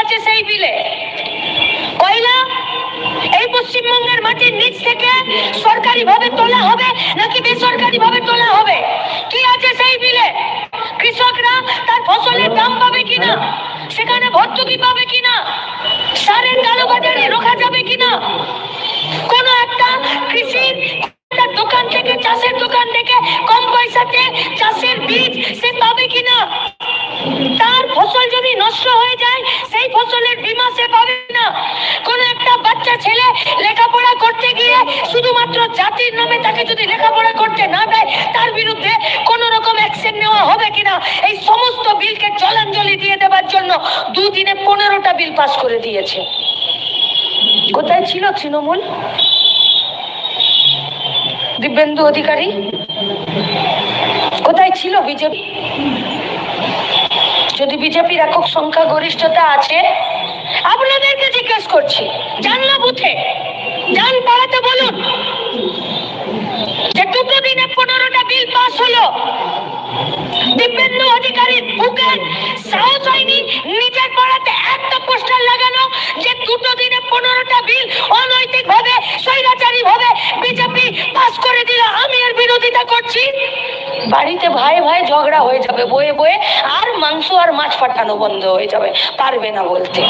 আছে সেই বিলে। কয়লা এই পশ্চিমবঙ্গের মাটির নিচ থেকে সরকারি ভাবে তোলা হবে নাকি বেসরকারি ভাবে তোলা হবে? কি আছে সেই বিলে? কৃষকরা তার ফসলের দাম পাবে কিনা? সেখানে ভর্তুকি পাবে কিনা? সারের কালোবাজারি রোখা যাবে কিনা? কোন একটা কৃষির দোকান থেকে চাষের দোকান থেকে কম পয়সাতে চাষের বীজ সে পাবে কিনা? তার ফসল যদি নষ্ট হয়ে যায়, সেই ফসলের বীমা সে পাবে না। কোন একটা বাচ্চা ছেলে লেখাপড়া করতে গিয়ে শুধুমাত্র জাতির নামে তাকে যদি লেখাপড়া করতে না দেয়, তার বিরুদ্ধে কোন রকম অ্যাকশন নেওয়া হবে কিনা? এই সমস্ত বিলকে জলাঞ্জলি দিয়ে দেওয়ার জন্য দুদিনে পনেরোটা বিল পাস করে দিয়েছে। কোথায় ছিল তৃণমূল? দিব্যেন্দু অধিকারী? কোথায় ছিল বিজেপি? যদি বিজেপির একক সংখ্যা গরিষ্ঠতা আছে, আপনাদেরকে জিজ্ঞেস করছি জানলা বুথে, যান পাড়াতে বলুন। যে দুটো দিনে পনেরোটা বিল পাস হলো, দিব্যেন্দু অধিকারীর বুকে সাহস হয়নি, নিজের পাড়াতে একটা পোস্টার লাগানো, যে দুটো দিনে পনেরোটা বিল অনৈতিক ভাবে স্বৈরাচারী ভাবে বিজেপি পাস করে দিল। আমি এর বিরোধিতা করছি। বাড়িতে ভাই ভাই ঝগড়া হয়ে যাবে, বয়ে বয়ে আর মাংস আর মাছ পাঠানো বন্ধ হয়ে যাবে, পারবে না বলতে।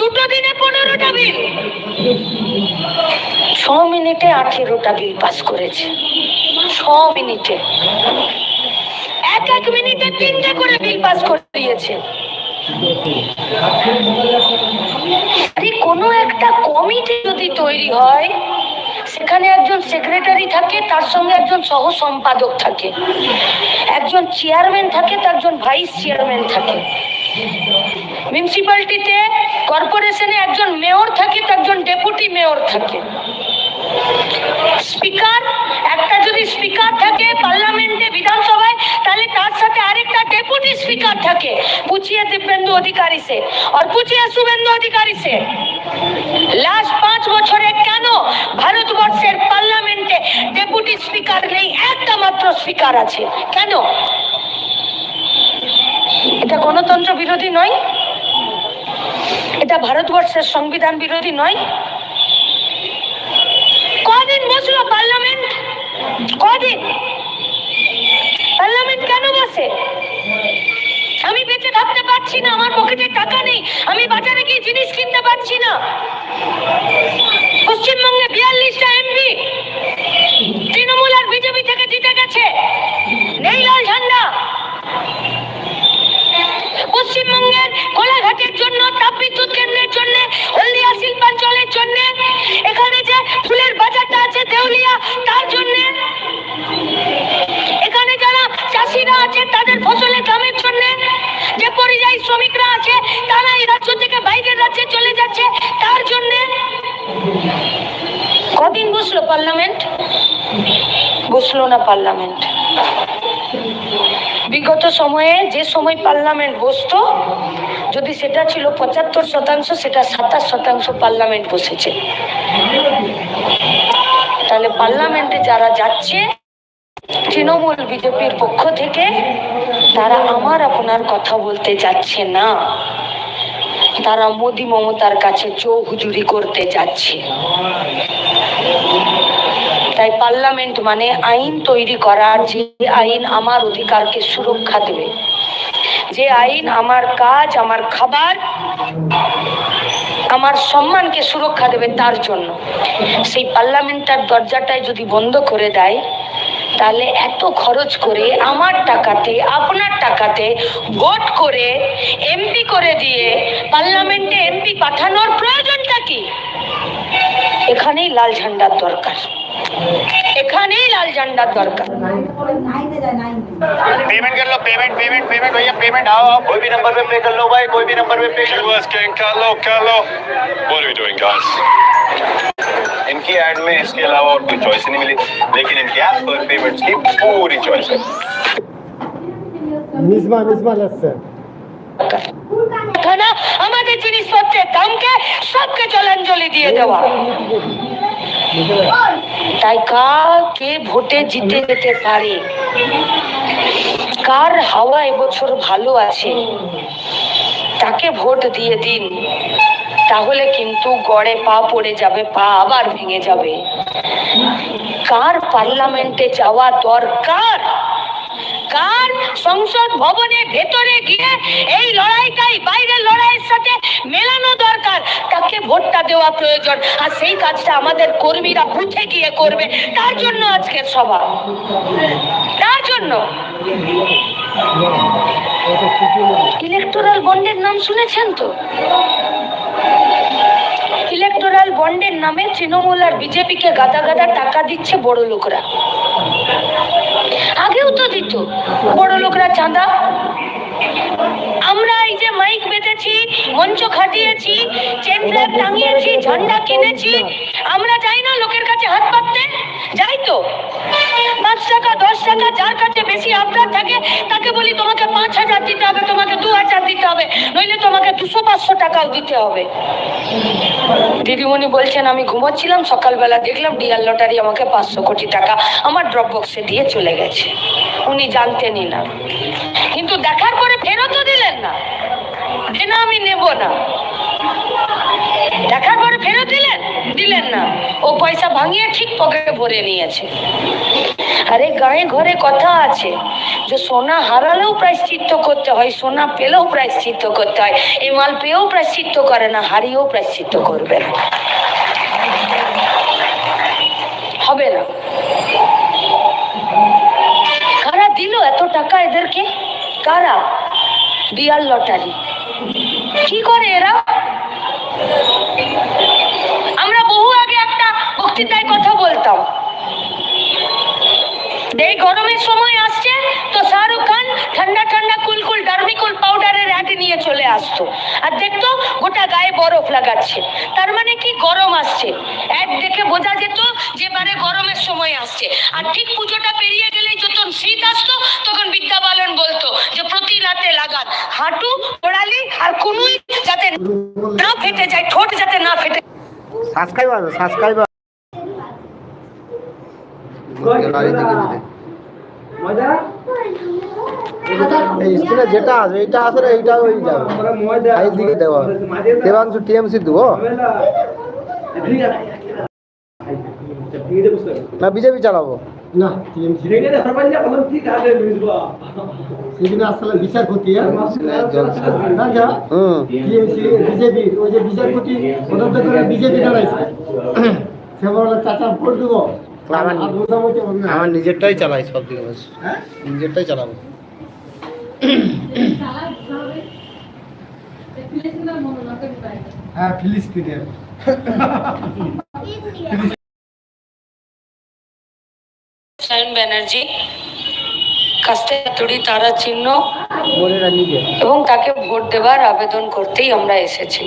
দুটো দিনে পনেরোটা বিল ছ মিনিটে আঠেরোটা বিল পাস করেছে। ছ মিনিটে। এক এক মিনিটে তিনটে করে বিল পাস করে দিয়েছে। আরে কোনো একটা কমিটি যদি তৈরি হয় সেখানে একজন সেক্রেটারি থাকে, তার সঙ্গে একজন সহ সম্পাদক থাকে। একজন চেয়ারম্যান থাকে, তার একজন ভাইস চেয়ারম্যান থাকে। মিউনিসিপ্যালিটিতে কর্পোরেশনে একজন মেয়র থাকে, তার একজন ডেপুটি মেয়র থাকে। স্পিকার, একটা যদি স্পিকার থাকে পার্লামেন্টে, বিধানসভায়, তাহলে তার সাথে আরেকটা ডেপুটি স্পিকার থাকে। পুচিয়া দিব্যেন্দু অধিকারী সে। আর পুচিয়া শুভেন্দু অধিকারী সে। লাস্ট পাঁচ বছরে কেন ভারতবর্ষের পার্লামেন্টে ডেপুটি স্পিকার নেই? একটা মাত্র স্পিকার আছে। কেন? এটা গণতন্ত্র বিরোধী নয়। এটা ভারতবর্ষের সংবিধান বিরোধী নয়। পারছি না, আমার পকেটে টাকা নেই। আমি বাজারে গিয়ে জিনিস কিনতে পারছি না। পশ্চিমবঙ্গে বিয়াল্লিশটা এমপি। তৃণমূল আর বিজেপি থেকে জিতে গেছে। নেই লাল ঝান্ডা। পশ্চিমবঙ্গের কোলাঘাটের জন্য তাপবিদ্যুৎ কেন্দ্রের জন্য, হলদিয়া শিল্পাঞ্চলের জন্য, এখানে যে ফুলের বাজারটা আছে দেউলিয়া, তার জন্য। এখানে যারা চাষিরা আছে, তাদের ফসলের দামের শ্রমিকরা আছে তারা এই রাজ্য থেকে বাইরের রাজ্যে চলে যাচ্ছে। তার জন্য কদিন বসল পার্লামেন্ট? বসল না পার্লামেন্ট। বিগত সময়ে যে সময় পার্লামেন্ট বসতো, যদি সেটা ছিল পঁচাত্তর শতাংশ, সেটা সাতাশ শতাংশ পার্লামেন্ট বসেছে। তাহলে পার্লামেন্টে যারা যাচ্ছে তৃণমূল বিজেপির পক্ষ থেকে তারা আমার আপনার কথা বলতে যাচ্ছে না। তারা মোদি মমতার কাছে চৌ হুজুরি করতে যাচ্ছে। তাই পার্লামেন্ট মানে আইন তৈরি করার যে আইন আমার অধিকারকে সুরক্ষা দেবে। যে আইন আমার কাজ, আমার খাবার, আমার সম্মানকে সুরক্ষা দেবে তার জন্য। সেই পার্লামেন্টার দরজাটায় যদি বন্ধ করে দেয় তাহলে এত খরচ করে আমার টাকাতে আপনার টাকাতে ভোট করে এমপি করে দিয়ে পার্লামেন্টে এমপি পাঠানোর প্রয়োজনটা কি এখানেই লাল ঝান্ডার দরকার এখানেই লাল ঝান্ডার দরকার पेमेंट कर लो पेमेंट पेमेंट पेमेंट भैया पेमेंट आओ आओ कोई भी नंबर पे पे कर लो भाई कोई भी नंबर पे पे कर लो Viewers gang, Carlo, Carlo. What are we doing, guys? इनकी एड में इसके अलावा और कोई चॉइस नहीं मिली लेकिन इनके ऐप पर पेमेंट्स की पूरी चॉइस है নিজমা নিজমা লাগছে এখানে আমাদের জিনিসপত্রের দামকে সবকে জলাঞ্জলি দিয়ে দেওয়া তাই কাকে ভোটে জিতে যেতে পারে কার হাওয়া এবছর ভালো আছে তাকে ভোট দিয়ে দিন তাহলে কিন্তু গড়ে পা পড়ে যাবে, পা আবার ভেঙে যাবে। কার পার্লামেন্টে যাওয়া দরকার? কার সংসদ ভবনের ভেতরে গিয়ে এই লড়াইটাই, বাইরের লড়াইয়ের সাথে মেলানো দরকার? তাকে ভোটটা দেওয়া প্রয়োজন? আর সেই কাজটা আমাদের কর্মীরা বুথে গিয়ে করবে। তার জন্য আজকের সভা। তার জন্য। ইলেকটোরাল বন্ডের নাম শুনেছেন তো? ইলেকটোরাল বন্ডের নামে তৃণমূল আর বিজেপিকে গাদা গাদা টাকা দিচ্ছে বড় লোকরা আগেও তো দিত বড় লোকরা চাঁদা। আমরা এই যে মাইক বেঁধেছি, মঞ্চ খাটিয়েছি চেন টাঙিয়েছি, ঝান্ডা কিনেছি, আমরা যাই না লোকের কাছে হাত পাততে যাই তো। পাঁচ টাকা, দশ টাকা, যার কাছে বেশি আপনার থাকে, তাকে বলি তোমাকে পাঁচ হাজার দিতে হবে, তোমাকে দু হাজার দিতে হবে, নইলে তোমাকে দুশো, পাঁচশো টাকাও দিতে হবে। দিদিমণি বলছেন, আমি ঘুমাচ্ছিলাম, সকালবেলা দেখলাম ডিয়ার লটারি আমাকে পাঁচশো কোটি টাকা আমার ড্রপ বক্সে দিয়ে চলে গেছে। উনি জানতেনই না কিন্তু দেখার পরে ফেরতও দিলেন না। যে না আমি নেব না। দেখার পরে ফেরত দিলেন? দিলেন না। ও পয়সা ভাঙিয়ে ঠিক পকেটে ভরে নিয়েছে। আরে গায়ে ঘরে কথা আছে। যে সোনা হারালেও প্রায়শ্চিত্ত করতে হয়, সোনা পেলেও প্রায়শ্চিত্ত করতে হয়। এ মাল পেয়েও প্রায়শ্চিত্ত করে না, হারিয়েও প্রায়শ্চিত্ত করবে না। হবে না। এত টাকা এদেরকে? কারা? Beer lottery. কি করে এরা? আমরা বহু আগে একটা বক্তৃতায় কথা বলতাম। এই গরমের সময় আসছে, তো শাহরুখ খান ঠান্ডা ঠান্ডা কুলকুল ডার্মিকুল পাউডারের অ্যাড নিয়ে চলে আসতো। আর দেখতো গোটা গায়ে বরফ লাগাচ্ছে। তার মানে কি গরম আসছে? অ্যাড দেখে বোঝা যেত যে মানে গরমের সময় আসছে। আর ঠিক পুজোটা পেরিয়ে শীত আসতো তখন বিদ্যা বালন বলতো যে প্রতি রাতে লাগান। হাঁটু ওড়ালি আর কুনুই যাতে না ফেটে যায়, ঠোঁট যাতে না ফেটে সাবস্ক্রাইবার সাবস্ক্রাইবার। যেটা আছে, এইটা না, এইটা দেবো না, বিজেপি চালাবো। না টিএমসি সেদিনে আসলে বিচারপতি না যা হুম। টিএমসি বিজেপি ওই যে বিচারপতি পদত্যাগ করে বিজেপি দাঁড়াইছে সে বলে চাচা ভোট দেবো। আমার নিজেরটাই চালাই সব দিকে হ্যাঁ? নিজেরটাই চালাবো। হ্যাঁ ফিলিস্তিনের। সায়ন ব্যানার্জি কাস্তে হাতুড়ি তারা চিহ্ন এবং তাকে ভোট দেওয়ার আবেদন করতেই আমরা এসেছি।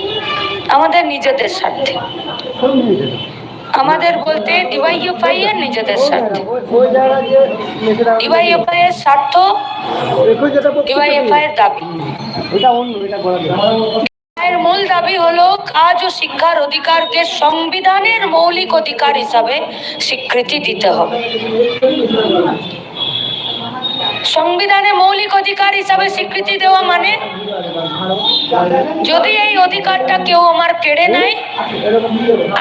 আমাদের নিজেদের স্বার্থে। আমাদের বলতে ডিওয়াইএফআই এর নিজেদের স্বার্থে। ডিওয়াইএফআই এর স্বার্থ ডিওয়াইএফআই এর দাবি। এর মূল দাবি হলো কাজ ও শিক্ষার অধিকারকে সংবিধানের মৌলিক অধিকার হিসাবে স্বীকৃতি দিতে হবে। সংবিধানে মৌলিক অধিকার হিসাবে স্বীকৃতি দেওয়া মানে যদি এই অধিকারটা কেউ আমার কেড়ে নেয়,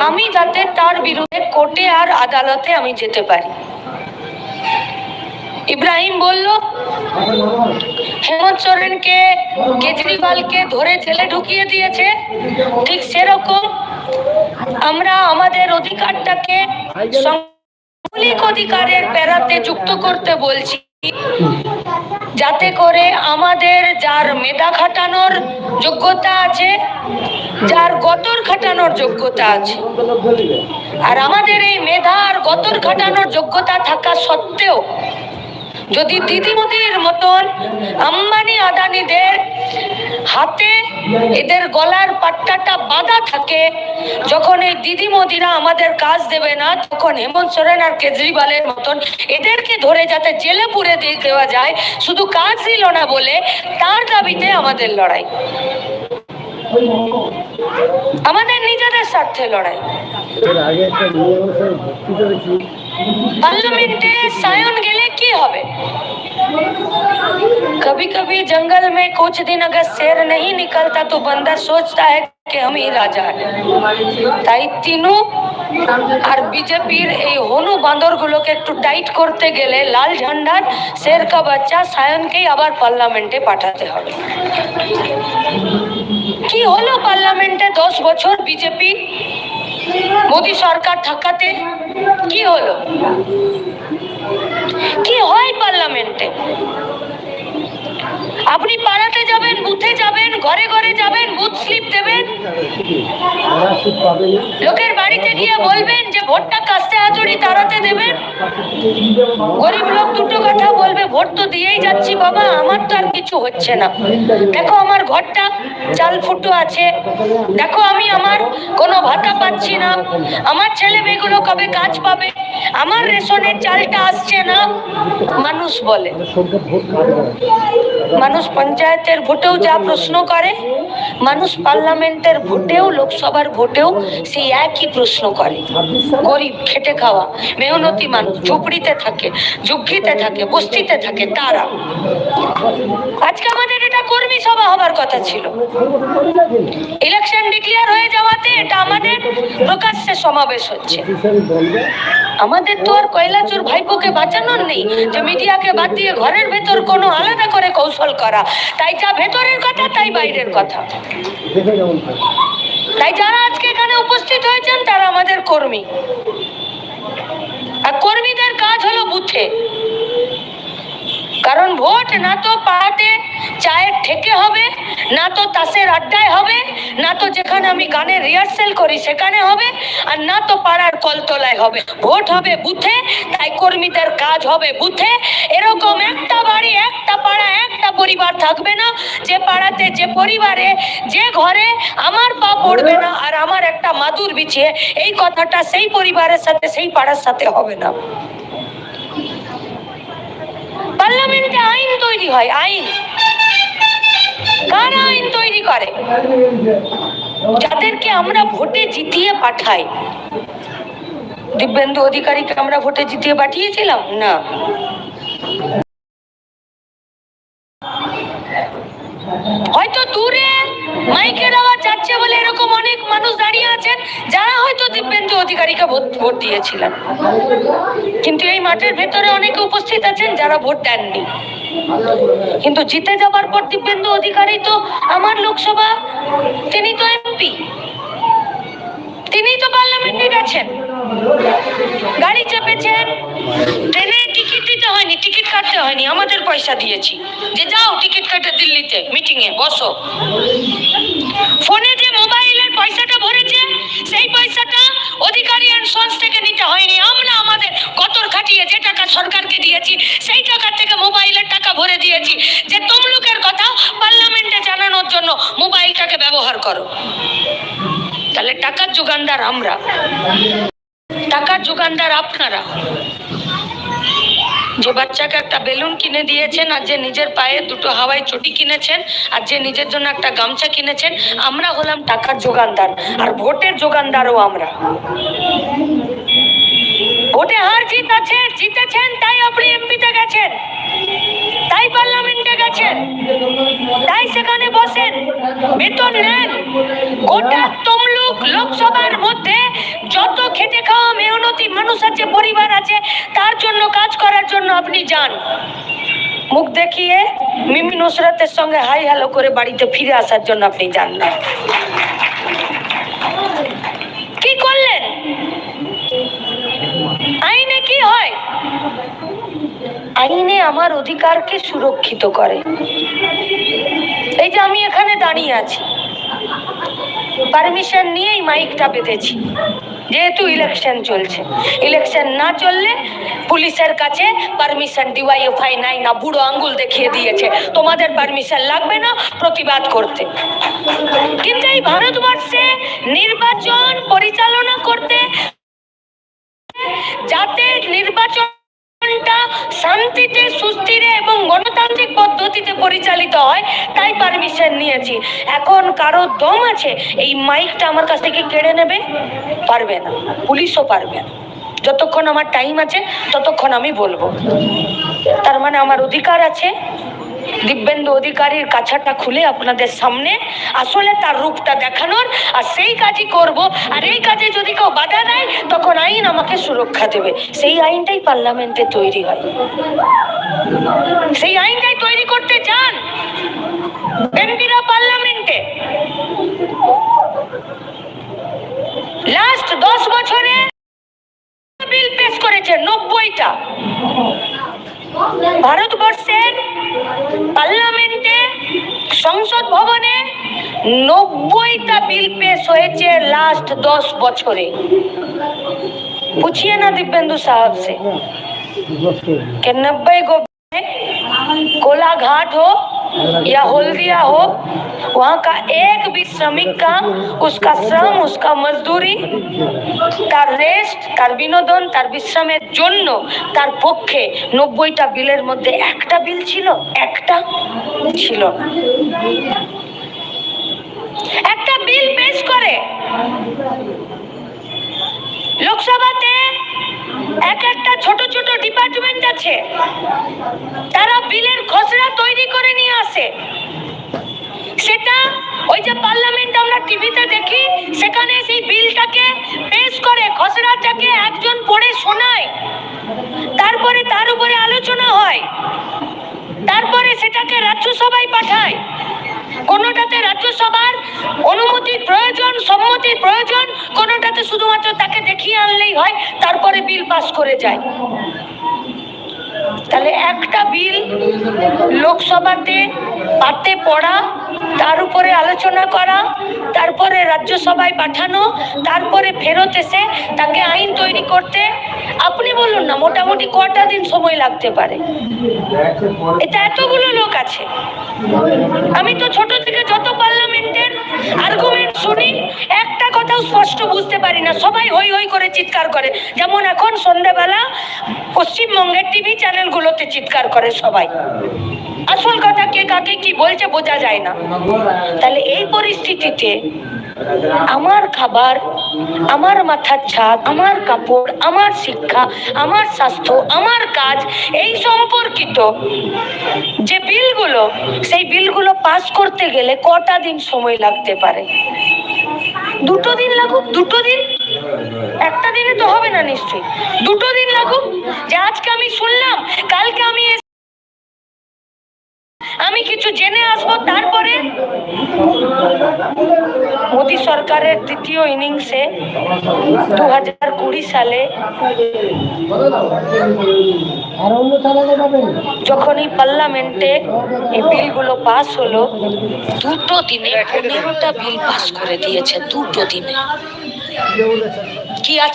আমি যাতে তার বিরুদ্ধে কোর্টে আর আদালতে আমি যেতে পারি। ইব্রাহিম বলল, হেমন্ত সোরেনকে, কেজরিওয়ালকে ধরে জেলে ঢুকিয়ে দিয়েছে। ঠিক সেরকম আমরা আমাদের অধিকারটাকে মৌলিক অধিকারের প্যারাতে যুক্ত করতে বলছি। যাতে করে আমাদের যার মেধা খাটানোর যোগ্যতা আছে, যার গতর খাটানোর যোগ্যতা আছে, আর আমাদের এই মেধা আর গতর খাটানোর যোগ্যতা থাকা সত্ত্বেও যদি দিদিমতির মতন আম্বানি আদানিদের হাতে এদের গলার পাট্টাটা বাঁধা থাকে, যখন এই দিদিমতিরা আমাদের কাজ দেবে না, তখন হেমন্ত সোরেন আর কেজরিওয়ালের মতন এদেরকে ধরে যাতে জেলে পুরে দিয়ে দেওয়া যায়, শুধু কাজ দিল না বলে তার দাবিতে আমাদের লড়াই। আমাদের নিজেদের স্বার্থে লড়াই। এর আগে একটা নিয়ে বক্তৃতা দেখছি पार्लियामेंटे सायन गेले की হবে कभी कभी जंगल में कुछ दिन अगर शेर नहीं निकलता तो बंदा सोचता है कि हम ही राजा है তাই তিনু আর বিজেপির এই হনু বান্দরগুলোকে একটু টাইট করতে গেলে লাল ঝান্ডার শের কা বাচ্চা সায়নকেই আবার পার্লামেন্টে পাঠাতে হবে কি হলো পার্লামেন্টে দশ বছর বিজেপি মোদি সরকার থাকাতে কি হলো? কি হয় পার্লামেন্টে? আপনি পাড়াতে যাবেন, বুথে যাবেন, ঘরে ঘরে যাবেন, বুথ স্লিপ দেবেন। লোকের বাড়িতে গিয়ে বলবেন যে, ভোটটা কাস্তে হাতুড়ি তাড়াতে দেবেন। গরিব লোক দুটো কথা বলবে, ভোট তো দিয়েই যাচ্ছি বাবা, আমার তো আর কিছু হচ্ছে না। দেখো আমার ঘরটা, চাল ফুটো আছে। দেখো আমি আমার কোনো ভাতা পাচ্ছি না। আমার ছেলে মেয়েগুলো কবে কাজ পাবে? আমার রেশনের চালটা আসছে না, মানুষ বলে। না। মানুষ পঞ্চায়েতের ভোটেও যা প্রশ্ন করে, মানুষ পার্লামেন্টের ভোটেও, লোকসভার ভোটেও সেই একই প্রশ্ন করে। গরিব, খেটে খাওয়া, মেহনতি মানুষ, ঝুপড়িতে থাকে, ঝুঁকিতে থাকে, বস্তিতে থাকে, তারা। আজকে আমাদের এটা কর্মী সভা হবার কথা ছিল। ইলেকশন ডিক্লেয়ার হয়ে যাওয়াতে এটা আমাদের প্রকাশ্যে সমাবেশ হচ্ছে। আমাদের তো আর কয়লাচোর ভাইপোকে বাঁচানোর নেই, যে মিডিয়াকে বাদ দিয়ে ঘরের ভেতর কোনো আলাদা করে কৌশল করা। তাই যা ভেতরের কথা, তাই বাইরের কথা। তাই যারা আজকে এখানে উপস্থিত হয়েছেন, তারা আমাদের কর্মী। আর কর্মীদের কাজ হলো বুথে। কারণ ভোট না তো পাড়াতে চায়ের ঠেকে হবে, না তো তাসের আড্ডায় হবে, না তো যেখানে আমি গানের রিহার্সেল করি সেখানে হবে, আর না তো পাড়ার কলতলায় হবে। ভোট হবে বুথে, তাই কর্মীদের কাজ হবে বুথে। এরকম একটা বাড়ি, একটা পাড়া, একটা পরিবার থাকবে না। যে পাড়াতে, যে পরিবারে, যে ঘরে আমার পা পড়বে না আর আমার একটা মাদুর বিছিয়ে, এই কথাটা সেই পরিবারের সাথে, সেই পাড়ার সাথে হবে না। পার্লামেন্টে আইন তৈরি হয়, আইন। কারা আইন তৈরি করে? যাদেরকে আমরা ভোটে জিতিয়ে পাঠাই। দিব্যেন্দু অধিকারীকে আমরা ভোটে জিতিয়ে পাঠিয়েছিলাম? না। অনেক মানুষ দাঁড়িয়ে আছেন, যারা হয়তো দিব্যেন্দু অধিকারীকে ভোট দিয়েছিলেন। কিন্তু এই মাঠের ভেতরে অনেকে উপস্থিত আছেন যারা ভোট দেননি। কিন্তু জিতে যাবার পর দিব্যেন্দু অধিকারী তো আমার লোকসভা, তিনি তো এমপি। তিনি তো পার্লামেন্টে গেছেন। গাড়ি চেপেছেন, ট্রেনে টিকিট দিতে হয়নি, টিকিট কাটতে হয়নি, আমাদের পয়সা দিয়েছি। যে যাও, টিকিট কাটে দিল্লিতে মিটিং এ বসো। ফোনে যে পয়সাটা ভরেছে, সেই পয়সাটা অধিকারী অ্যান্ড সন্স থেকে নিতে হয়নি। আমরা আমাদের গতর খাটিয়ে যে টাকা সরকারকে দিয়েছি, সেই টাকা থেকে মোবাইলের টাকা ভরে দিয়েছি। যে তমলুকের কথা পার্লামেন্টে জানানোর জন্য মোবাইলটাকে ব্যবহার করো। তাহলে টাকার যোগানদার আমরা। টাকার যোগানদার আপনারা। যে বাচ্চাকে একটা বেলুন কিনে দিয়েছেন আর যে নিজের পায়ে দুটো হাওয়াই চটি কিনেছেন আর যে নিজের জন্য একটা গামছা কিনেছেন, আমরা হলাম টাকার যোগানদার আর ভোটের যোগানদারও আমরা। ভোটে হার জিত আছে জিতেছেন, তাই আপনি এমপিতে গেছেন, তাই পার্লামেন্টে গেছেন, তাই সেখানে বসেন, বেতন নেন, গোটা তমলুক লোকসভার মধ্যে যত খেটে খাওয়া মেহনতি মানুষ আছে, পরিবার আছে, তার জন্য কাজ করার জন্য আপনি যান। মুখ দেখিয়ে মিমি নুসরাতের সঙ্গে হাই হ্যালো করে বাড়িতে ফিরে আসার জন্য আপনি যান না। কি করলেন? আইনে কি হয়? আইনে আমার অধিকারকে সুরক্ষিত করে। এই যে আমি এখানে দাঁড়িয়ে আছি। পারমিশন নিয়েই মাইকটা বেঁধেছি। যেহেতু ইলেকশন চলছে। ইলেকশন না চললে পুলিশের কাছে পারমিশন ডিওয়াইএফআই নাই না বুড়ো আঙ্গুল দেখিয়ে দিয়েছে। তোমাদের পারমিশন লাগবে না প্রতিবাদ করতে। কিন্তু এই ভারতবর্ষে নির্বাচন পরিচালনা করতে যাতে শান্তিতে, সুস্থিরে এবং গণতান্ত্রিক পদ্ধতিতে পরিচালিত হয়, তাই পারমিশন নিয়েছি। এখন কারও দম আছে, এই মাইকটা আমার কাছ থেকে কেড়ে নেবে? পারবে না। পুলিশও পারবে না। যতক্ষণ আমার টাইম আছে, ততক্ষণ আমি বলব। তার মানে আমার অধিকার আছে দিব্যেন্দু অধিকারীর কাছাটা খুলে আপনাদের সামনে আসলে তার রূপটা দেখানোর, আর সেই কাজই করব। আর এই কাজে যদি কেউ বাধা দেয়, তখন আইন আমাকে সুরক্ষা দেবে। সেই আইনটাই পার্লামেন্টে তৈরি হয়। সেই আইনটাই তৈরি করতে চান? এমপিরা পার্লামেন্টে? লাস্ট দশ বছরে বিল পেশ করেছে, নব্বইটা। ভারতবর্ষের পার্লামেন্টে সংসদ ভবনে নব্বইটা বিল পেশ হয়েছে লাস্ট দশ বছরে पूछिए ना दिव्येंदु साहब से कि नब्बे गो कोला घाट हो या हल्दिया हो वहाँ का एक भी श्रमिक का उसका श्रम उसका मजदूरी তার রেস্ট তার বিনোদন তার বিশ্রামের জন্য তার পক্ষে নব্বইটা বিলের মধ্যে একটা বিল ছিল একটা ছিল না। একটা বিল পেশ করে লোকসভাতে এক একটা ছোট ছোট ডিপার্টমেন্ট আছে। তারা বিলের খসড়া তৈরি করে নিয়ে আসে। সেটা ওই যে পার্লামেন্ট আমরা টিভিতে দেখি, সেখানে সেই বিলটাকে পেশ করে, খসড়াটাকে একজন পড়ে শোনায়। তারপরে তার উপরে আলোচনা হয়। তারপরে সেটাকে রাজ্যসভায় পাঠায়। কোনোটাতে রাজ্যসভার অনুমতির প্রয়োজন সম্মতির প্রয়োজন, কোনোটাতে শুধুমাত্র তাকে দেখিয়ে আনলেই হয়, তারপরে বিল পাস করে যায়। তাহলে একটা বিল লোকসভাতে পাতে পড়া, তার উপরে আলোচনা করা, তারপরে রাজ্যসভায় পাঠানো, তারপরে ফেরত এসে তাকে আইন তৈরি করতে না, মোটামুটি কটা দিন সময় লাগতে পারে। এটা এতগুলো লোক আছে। আমি তো ছোট থেকে যত পার্লামেন্টের আর্গুমেন্ট শুনি, একটা কথাও স্পষ্ট বুঝতে পারি না। সবাই হই হই করে চিৎকার করে। যেমন এখন সন্ধ্যাবেলা পশ্চিমবঙ্গের টিভি চ্যানেলগুলোতে চিৎকার করে সবাই। আসল কথা কে কাকে কি বলছে বোঝা যায় না। তাহলে এই পরিস্থিতিতে আমার খাবার, আমার মাথার ছাদ, আমার কাপড়, আমার শিক্ষা, আমার স্বাস্থ্য, আমার কাজ, এই সম্পর্কিত যে বিলগুলো, সেই বিলগুলো পাস করতে গেলে কটা দিন সময় লাগতে পারে? দুটো দিন লাগুক? দুটো দিন? একটা দিনে তো হবে না নিশ্চয়ই। দুটো দিন লাগুক? যে আজকে আমি শুনলাম, কালকে আমি আমি কিছু জেনে আসব তারপরে? মোদী সরকারের দ্বিতীয় ইনিংসে দু হাজার কুড়ি সালে আর অন্য চালানো যাবে যখন এই পার্লামেন্টে এই বিলগুলো পাস হলো, দুটো দিনে পনেরোটা বিল পাস করে দিয়েছে, দুটো দিনে। কি আছে?